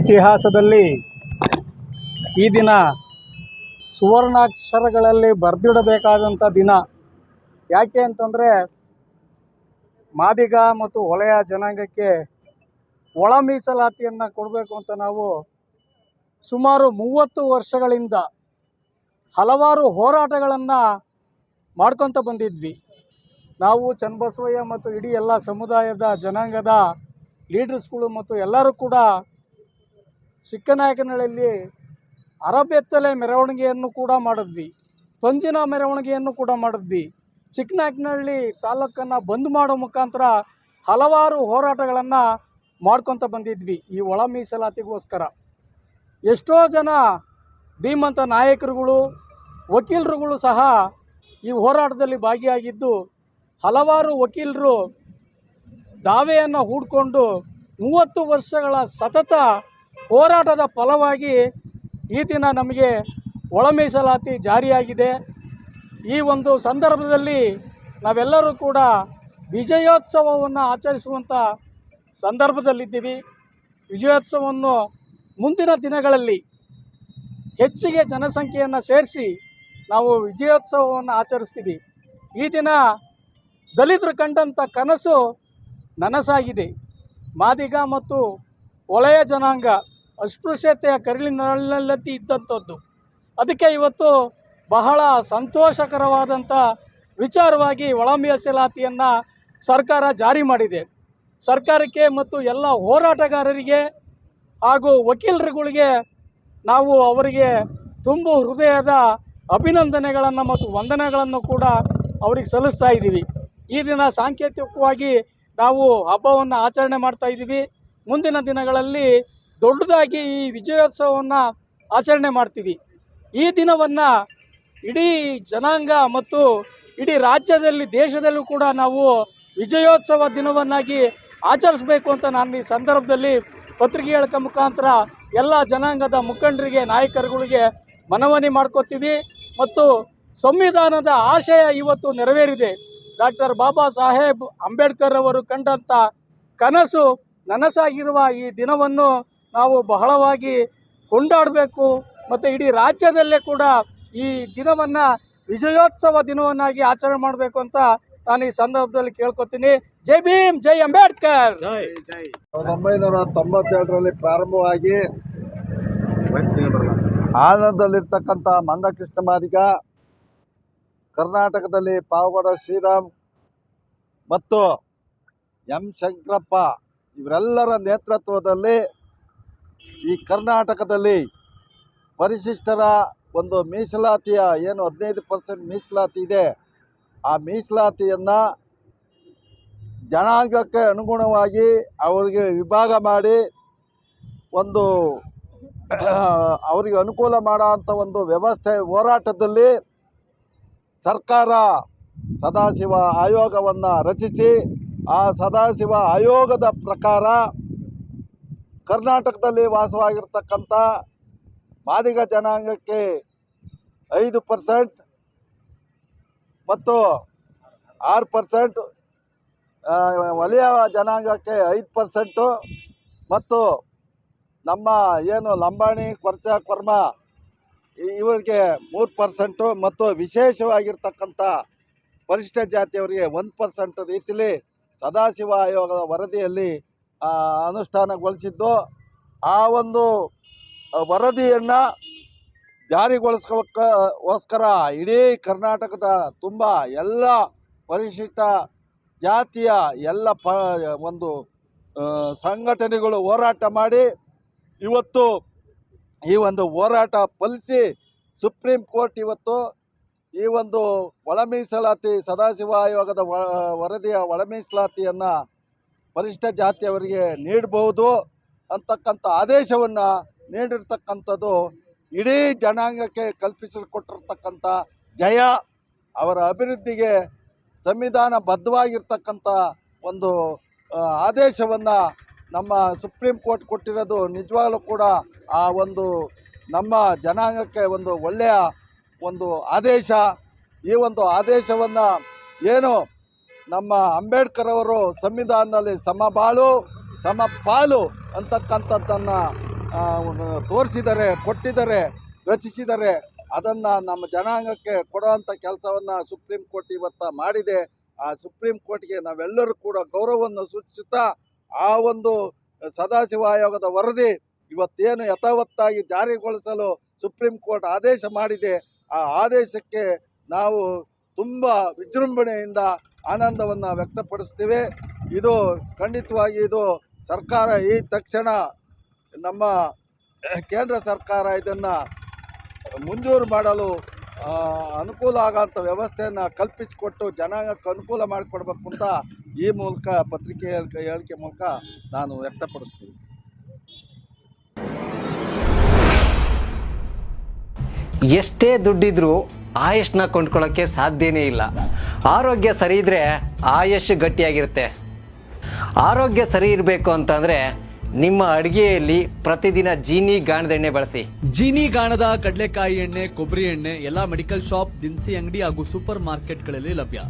ಇತಿಹಾಸದಲ್ಲಿ ಈ ದಿನ ಸುವರ್ಣಾಕ್ಷರಗಳಲ್ಲಿ ಬರೆದಿಡಬೇಕಾದಂಥ ದಿನ. ಯಾಕೆ ಅಂತಂದರೆ ಮಾದಿಗ ಮತ್ತು ಹೊಲೆಯ ಜನಾಂಗಕ್ಕೆ ಒಳ ಮೀಸಲಾತಿಯನ್ನು ಕೊಡಬೇಕು ಅಂತ ನಾವು ಸುಮಾರು ಮೂವತ್ತು ವರ್ಷಗಳಿಂದ ಹಲವಾರು ಹೋರಾಟಗಳನ್ನು ಮಾಡ್ಕೊತ ಬಂದಿದ್ವಿ. ನಾವು ಚನ್ನಬಸವಯ್ಯ ಮತ್ತು ಇಡೀ ಎಲ್ಲ ಸಮುದಾಯದ ಜನಾಂಗದ ಲೀಡರ್ಸ್ಗಳು ಮತ್ತು ಎಲ್ಲರೂ ಕೂಡ ಚಿಕ್ಕನಾಯಕನಹಳ್ಳಿಯಲ್ಲಿ ಅರಬೆತ್ತಲೆ ಮೆರವಣಿಗೆಯನ್ನು ಕೂಡ ಮಾಡಿದ್ವಿ. ಪಂಜಿನ ಮೆರವಣಿಗೆಯನ್ನು ಕೂಡ ಮಾಡಿದ್ವಿ. ಚಿಕ್ಕನಾಯಕನಹಳ್ಳಿ ತಾಲೂಕನ್ನು ಬಂದ್ ಮಾಡೋ ಮುಖಾಂತರ ಹಲವಾರು ಹೋರಾಟಗಳನ್ನು ಮಾಡ್ಕೊತ ಬಂದಿದ್ವಿ ಈ ಒಳ ಮೀಸಲಾತಿಗೋಸ್ಕರ. ಎಷ್ಟೋ ಜನ ಧೀಮಂತ ನಾಯಕರುಗಳು, ವಕೀಲರುಗಳು ಸಹ ಈ ಹೋರಾಟದಲ್ಲಿ ಭಾಗಿಯಾಗಿದ್ದು, ಹಲವಾರು ವಕೀಲರು ದಾವೆಯನ್ನು ಹೂಡಿಕೊಂಡು ಮೂವತ್ತು ವರ್ಷಗಳ ಸತತ ಹೋರಾಟದ ಫಲವಾಗಿ ಈ ದಿನ ನಮಗೆ ಒಳ ಮೀಸಲಾತಿ ಜಾರಿಯಾಗಿದೆ. ಈ ಒಂದು ಸಂದರ್ಭದಲ್ಲಿ ನಾವೆಲ್ಲರೂ ಕೂಡ ವಿಜಯೋತ್ಸವವನ್ನು ಆಚರಿಸುವಂಥ ಸಂದರ್ಭದಲ್ಲಿದ್ದೀವಿ. ವಿಜಯೋತ್ಸವವನ್ನು ಮುಂದಿನ ದಿನಗಳಲ್ಲಿ ಹೆಚ್ಚಿಗೆ ಜನಸಂಖ್ಯೆಯನ್ನು ಸೇರಿಸಿ ನಾವು ವಿಜಯೋತ್ಸವವನ್ನು ಆಚರಿಸ್ತೀವಿ. ಈ ದಿನ ದಲಿತರು ಕಂಡಂಥ ಕನಸು ನನಸಾಗಿದೆ. ಮಾದಿಗ ಮತ್ತು ಒಳೆಯ ಜನಾಂಗ ಅಸ್ಪೃಶ್ಯತೆಯ ಕರಳಿನಲ್ಲಿ ಇದ್ದಂಥದ್ದು. ಅದಕ್ಕೆ ಇವತ್ತು ಬಹಳ ಸಂತೋಷಕರವಾದಂಥ ವಿಚಾರವಾಗಿ ಒಳ ಮೀಸಲಾತಿಯನ್ನು ಸರ್ಕಾರ ಜಾರಿ ಮಾಡಿದೆ. ಸರ್ಕಾರಕ್ಕೆ ಮತ್ತು ಎಲ್ಲ ಹೋರಾಟಗಾರರಿಗೆ ಹಾಗೂ ವಕೀಲರುಗಳಿಗೆ ನಾವು ಅವರಿಗೆ ತುಂಬು ಹೃದಯದ ಅಭಿನಂದನೆಗಳನ್ನು ಮತ್ತು ವಂದನೆಗಳನ್ನು ಕೂಡ ಅವ್ರಿಗೆ ಸಲ್ಲಿಸ್ತಾ ಇದ್ದೀವಿ. ಈ ದಿನ ಸಾಂಕೇತಿಕವಾಗಿ ನಾವು ಹಬ್ಬವನ್ನು ಆಚರಣೆ ಮಾಡ್ತಾ ಇದ್ದೀವಿ. ಮುಂದಿನ ದಿನಗಳಲ್ಲಿ ದೊಡ್ಡದಾಗಿ ಈ ವಿಜಯೋತ್ಸವವನ್ನು ಆಚರಣೆ ಮಾಡ್ತೀವಿ. ಈ ದಿನವನ್ನು ಇಡೀ ಜನಾಂಗ ಮತ್ತು ಇಡೀ ರಾಜ್ಯದಲ್ಲಿ, ದೇಶದಲ್ಲೂ ಕೂಡ ನಾವು ವಿಜಯೋತ್ಸವ ದಿನವನ್ನಾಗಿ ಆಚರಿಸಬೇಕು ಅಂತ ನಾನು ಈ ಸಂದರ್ಭದಲ್ಲಿ ಪತ್ರಿಕೆ ಹೇಳಿಕೆ ಮುಖಾಂತರ ಎಲ್ಲ ಜನಾಂಗದ ಮುಖಂಡರಿಗೆ, ನಾಯಕರುಗಳಿಗೆ ಮನವನಿ ಮಾಡ್ಕೋತೀವಿ. ಮತ್ತು ಸಂವಿಧಾನದ ಆಶಯ ಇವತ್ತು ನೆರವೇರಿದೆ. ಡಾಕ್ಟರ್ ಬಾಬಾ ಸಾಹೇಬ್ ಅಂಬೇಡ್ಕರ್ ಅವರು ಕಂಡಂಥ ಕನಸು ನನಸಾಗಿರುವ ಈ ದಿನವನ್ನು ನಾವು ಬಹಳವಾಗಿ ಕೊಂಡಾಡಬೇಕು ಮತ್ತು ಇಡೀ ರಾಜ್ಯದಲ್ಲೇ ಕೂಡ ಈ ದಿನವನ್ನು ವಿಜಯೋತ್ಸವ ದಿನವನ್ನಾಗಿ ಆಚರಣೆ ಮಾಡಬೇಕು ಅಂತ ನಾನು ಈ ಸಂದರ್ಭದಲ್ಲಿ ಕೇಳ್ಕೊತೀನಿ. ಜೈ ಭೀಮ್ ಜೈ ಅಂಬೇಡ್ಕರ್. ಸಾವಿರದ ಒಂಬೈನೂರ ತೊಂಬತ್ತೆರಡರಲ್ಲಿ ಪ್ರಾರಂಭವಾಗಿ ಆನಂದದಲ್ಲಿರ್ತಕ್ಕಂಥ ಮಂದಕೃಷ್ಣ ಮಾದಿಗ ಕರ್ನಾಟಕದಲ್ಲಿ ಪಾವಗಡ ಶ್ರೀರಾಮ್ ಮತ್ತು ಎಂ ಶಂಕರಪ್ಪ ಇವರೆಲ್ಲರ ನೇತೃತ್ವದಲ್ಲಿ ಈ ಕರ್ನಾಟಕದಲ್ಲಿ ಪರಿಶಿಷ್ಟರ ಒಂದು ಮೀಸಲಾತಿಯ ಏನು ಹದಿನೈದು ಪರ್ಸೆಂಟ್ ಮೀಸಲಾತಿ ಇದೆ, ಆ ಮೀಸಲಾತಿಯನ್ನು ಜನಾಂಗಕ್ಕೆ ಅನುಗುಣವಾಗಿ ಅವರಿಗೆ ವಿಭಾಗ ಮಾಡಿ ಒಂದು ಅವರಿಗೆ ಅನುಕೂಲ ಮಾಡೋ ಒಂದು ವ್ಯವಸ್ಥೆ ಹೋರಾಟದಲ್ಲಿ ಸರ್ಕಾರ ಸದಾಶಿವ ಆಯೋಗವನ್ನು ರಚಿಸಿ, ಆ ಸದಾಶಿವ ಆಯೋಗದ ಪ್ರಕಾರ ಕರ್ನಾಟಕದಲ್ಲಿ ವಾಸವಾಗಿರ್ತಕ್ಕಂಥ ಮಾದಿಗ ಜನಾಂಗಕ್ಕೆ ಐದು ಪರ್ಸೆಂಟ್ ಮತ್ತು ಆರು ಪರ್ಸೆಂಟ್ ವಲಯ ಜನಾಂಗಕ್ಕೆ ಐದು ಪರ್ಸೆಂಟು ಮತ್ತು ನಮ್ಮ ಏನು ಲಂಬಾಣಿ ಕೊರ್ಚ ಕೊರ್ಮ ಇವರಿಗೆ ಮೂರು ಪರ್ಸೆಂಟು ಮತ್ತು ವಿಶೇಷವಾಗಿರ್ತಕ್ಕಂಥ ಪರಿಶಿಷ್ಟ ಜಾತಿಯವರಿಗೆ ಒಂದು ಪರ್ಸೆಂಟ್ ರೀತಿಲಿ ಸದಾಶಿವ ಆಯೋಗದ ವರದಿಯಲ್ಲಿ ಅನುಷ್ಠಾನಗೊಳಿಸಿದ್ದು. ಆ ಒಂದು ವರದಿಯನ್ನು ಜಾರಿಗೊಳಿಸ್ಕೋಸ್ಕರ ಇಡೀ ಕರ್ನಾಟಕದ ತುಂಬ ಎಲ್ಲ ಪರಿಶಿಷ್ಟ ಜಾತಿಯ ಎಲ್ಲ ಒಂದು ಸಂಘಟನೆಗಳು ಹೋರಾಟ ಮಾಡಿ ಇವತ್ತು ಈ ಒಂದು ಹೋರಾಟ ಫಲಿಸಿ ಸುಪ್ರೀಂ ಕೋರ್ಟ್ ಇವತ್ತು ಈ ಒಂದು ಒಳ ಮೀಸಲಾತಿ ಸದಾಶಿವ ಆಯೋಗದ ವರದಿಯ ಒಳ ಮೀಸಲಾತಿಯನ್ನು ಪರಿಶಿಷ್ಟ ಜಾತಿಯವರಿಗೆ ನೀಡಬಹುದು ಅಂತಕ್ಕಂಥ ಆದೇಶವನ್ನು ನೀಡಿರ್ತಕ್ಕಂಥದ್ದು ಇಡೀ ಜನಾಂಗಕ್ಕೆ ಕಲ್ಪಿಸಿಕೊಟ್ಟಿರ್ತಕ್ಕಂಥ ಜಯ, ಅವರ ಅಭಿವೃದ್ಧಿಗೆ ಸಂವಿಧಾನ ಬದ್ಧವಾಗಿರ್ತಕ್ಕಂಥ ಒಂದು ಆದೇಶವನ್ನು ನಮ್ಮ ಸುಪ್ರೀಂ ಕೋರ್ಟ್ ಕೊಟ್ಟಿರೋದು ನಿಜವಾಗ್ಲೂ ಕೂಡ ಆ ಒಂದು ನಮ್ಮ ಜನಾಂಗಕ್ಕೆ ಒಂದು ಒಳ್ಳೆಯ ಒಂದು ಆದೇಶ. ಈ ಒಂದು ಆದೇಶವನ್ನು ಏನು ನಮ್ಮ ಅಂಬೇಡ್ಕರ್ ಅವರು ಸಂವಿಧಾನದಲ್ಲಿ ಸಮಬಾಳು ಸಮ ಪಾಲು ಅಂತಕ್ಕಂಥದ್ದನ್ನು ತೋರಿಸಿದರೆ ಕೊಟ್ಟಿದ್ದಾರೆ ರಚಿಸಿದರೆ ಅದನ್ನು ನಮ್ಮ ಜನಾಂಗಕ್ಕೆ ಕೊಡುವಂಥ ಕೆಲಸವನ್ನು ಸುಪ್ರೀಂ ಕೋರ್ಟ್ ಇವತ್ತು ಮಾಡಿದೆ. ಆ ಸುಪ್ರೀಂ ಕೋರ್ಟ್ಗೆ ನಾವೆಲ್ಲರೂ ಕೂಡ ಗೌರವವನ್ನು ಸೂಚಿಸುತ್ತಾ ಆ ಒಂದು ಸದಾಶಿವ ಆಯೋಗದ ವರದಿ ಇವತ್ತೇನು ಯಥಾವತ್ತಾಗಿ ಜಾರಿಗೊಳಿಸಲು ಸುಪ್ರೀಂ ಕೋರ್ಟ್ ಆದೇಶ ಮಾಡಿದೆ, ಆ ಆದೇಶಕ್ಕೆ ನಾವು ತುಂಬ ವಿಜೃಂಭಣೆಯಿಂದ ಆನಂದವನ್ನು ವ್ಯಕ್ತಪಡಿಸ್ತೀವಿ. ಇದು ಖಂಡಿತವಾಗಿ ಇದು ಸರ್ಕಾರ ಈ ತಕ್ಷಣ ನಮ್ಮ ಕೇಂದ್ರ ಸರ್ಕಾರ ಇದನ್ನು ಮಂಜೂರು ಮಾಡಲು ಅನುಕೂಲ ಆಗೋಂಥ ವ್ಯವಸ್ಥೆಯನ್ನು ಕಲ್ಪಿಸಿಕೊಟ್ಟು ಜನಾಂಗಕ್ಕೆ ಅನುಕೂಲ ಮಾಡಿಕೊಡ್ಬೇಕು ಅಂತ ಈ ಮೂಲಕ ಪತ್ರಿಕೆ ಹೇಳಿಕೆ ಹೇಳಿಕೆ ಮೂಲಕ ನಾನು ವ್ಯಕ್ತಪಡಿಸ್ತೀನಿ. ಎಷ್ಟೇ ದುಡ್ಡಿದ್ರೂ ಆಯುಷ್ನ ಕೊಂಡ್ಕೊಳ್ಳೋಕ್ಕೆ ಸಾಧ್ಯನೇ ಇಲ್ಲ. ಆರೋಗ್ಯ ಸರಿ ಇದ್ರೆ ಆಯುಷ್ ಗಟ್ಟಿಯಾಗಿರುತ್ತೆ. ಆರೋಗ್ಯ ಸರಿ ಇರಬೇಕು ಅಂತಂದ್ರೆ ನಿಮ್ಮ ಅಡಿಗೆಯಲ್ಲಿ ಪ್ರತಿದಿನ ಜೀನಿ ಗಾಣದ ಎಣ್ಣೆ ಬಳಸಿ. ಜೀನಿ ಗಾಣದ ಕಡಲೆಕಾಯಿ ಎಣ್ಣೆ ಕೊಬ್ಬರಿ ಎಣ್ಣೆ ಎಲ್ಲಾ ಮೆಡಿಕಲ್ ಶಾಪ್ ದಿನಸಿ ಅಂಗಡಿ ಹಾಗೂ ಸೂಪರ್ ಮಾರ್ಕೆಟ್ಗಳಲ್ಲಿ ಲಭ್ಯ.